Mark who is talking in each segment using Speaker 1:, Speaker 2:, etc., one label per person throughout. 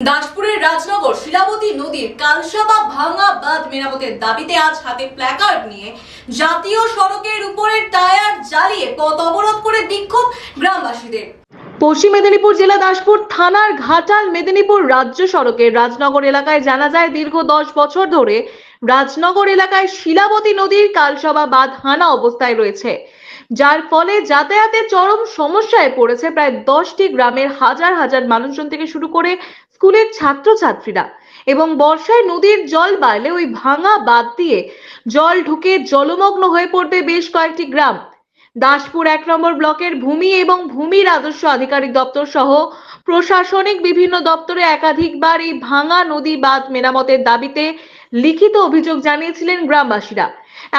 Speaker 1: দাসপুরের রাজনগর শিলাবতী নদীর কালসাবা ভাঙা বাঁধ মেরামতের দাবিতে আজ হাতে প্ল্যাকার্ড নিয়ে জাতীয় সড়কের উপরের টায়ার জ্বালিয়ে পথ অবরোধ করে বিক্ষোভ গ্রামবাসীদের। পশ্চিম মেদিনীপুর জেলা দাসপুর থানার ঘাটাল মেদিনীপুর রাজ্য সড়কের রাজনগর এলাকায় জানা যায়, দীর্ঘ দশ বছর ধরে রাজনগর এলাকায় শিলাবতী নদীর কালসভা বাঁধ হানা অবস্থায় রয়েছে। যার ফলে যাতায়াতে চরম সমস্যায় পড়েছে প্রায় দশটি গ্রামের হাজার হাজার মানুষজন থেকে শুরু করে স্কুলের ছাত্রছাত্রীরা এবং বর্ষায় নদীর জল বাড়লে ওই ভাঙা বাঁধ দিয়ে জল ঢুকে জলমগ্ন হয়ে পড়বে বেশ কয়েকটি গ্রাম। দাসপুর এক নম্বর ব্লকের ভূমি এবং ভূমি রাজস্ব আধিকারিক দপ্তর সহ প্রশাসনিক বিভিন্ন দপ্তরে একাধিকবার এই ভাঙা নদী বাঁধ মেরামতের দাবিতে লিখিত অভিযোগ জানিয়েছিলেন গ্রামবাসীরা।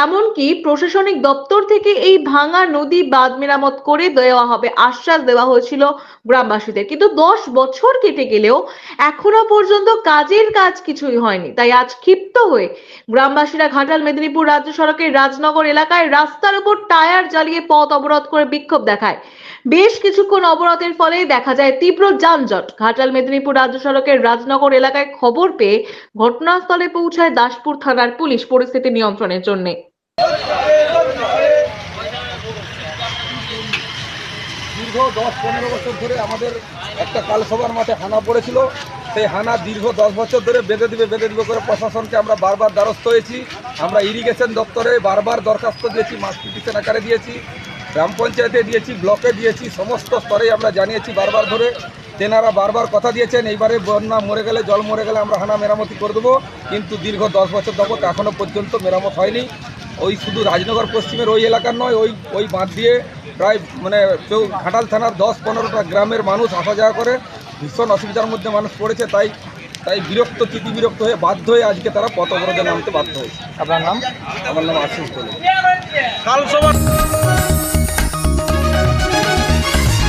Speaker 1: এমনকি প্রশাসনিক দপ্তর থেকে এই ভাঙা নদী বাঁধ মেরামত করে দেওয়া হবে, আশ্বাস দেওয়া হয়েছিল গ্রামবাসীদের। কিন্তু দশ বছর কেটে গেলেও এখনও পর্যন্ত কাজের কাজ কিছুই হয়নি। তাই আজ ক্ষিপ্ত হয়ে গ্রামবাসীরা ঘাটাল, মেদিনীপুর রাজ্য সড়কের রাজনগর এলাকায় রাস্তার উপর টায়ার জ্বালিয়ে পথ অবরোধ করে বিক্ষোভ দেখায়। বেশ কিছুক্ষণ অবরোধের ফলে দেখা যায় তীব্র যানজট। ঘাটাল মেদিনীপুর রাজ্য সড়কের রাজনগর এলাকায় খবর পেয়ে ঘটনাস্থলে পৌঁছায় দাসপুর থানার পুলিশ পরিস্থিতি নিয়ন্ত্রণের জন্য।
Speaker 2: দীর্ঘ দশ পনেরো বছর ধরে আমাদের একটা কালসভার মাঠে হানা পড়েছিল। সেই হানা দীর্ঘ দশ বছর ধরে বেঁধে দিবে বেঁধে দিবে করে প্রশাসনকে আমরা বারবার দ্বারস্থ হয়েছি। আমরা ইরিগেশন দপ্তরে বারবার দরখাস্ত দিয়েছি মাস পিটিশন আকারে দিয়েছি। গ্রাম পঞ্চায়েতে দিয়েছি ব্লকে দিয়েছি সমস্ত স্তরে আমরা জানিয়েছি বারবার ধরে। তেনারা বারবার কথা দিয়েছেন এইবারে বন্যা মরে গেলে জল মরে গেলে আমরা হানা মেরামতি করে দেবো। কিন্তু দীর্ঘ দশ বছর যাবত এখনও পর্যন্ত মেরামত হয়নি। ওই শুধু রাজনগর পশ্চিমের ওই এলাকার নয় ওই ওই বাঁধ দিয়ে প্রায় মানে কেউ ঘাটাল থানার দশ পনেরোটা গ্রামের মানুষ আসা যাওয়া করে। ভীষণ অসুবিধার মধ্যে মানুষ পড়েছে তাই তাই বিরক্ত তিতি বিরক্ত হয়ে বাধ্য হয়ে আজকে তারা পথ অবরোধে নামতে বাধ্য হয়েছে।
Speaker 3: আপনার নাম?
Speaker 2: আমার নাম আশিস দোলে।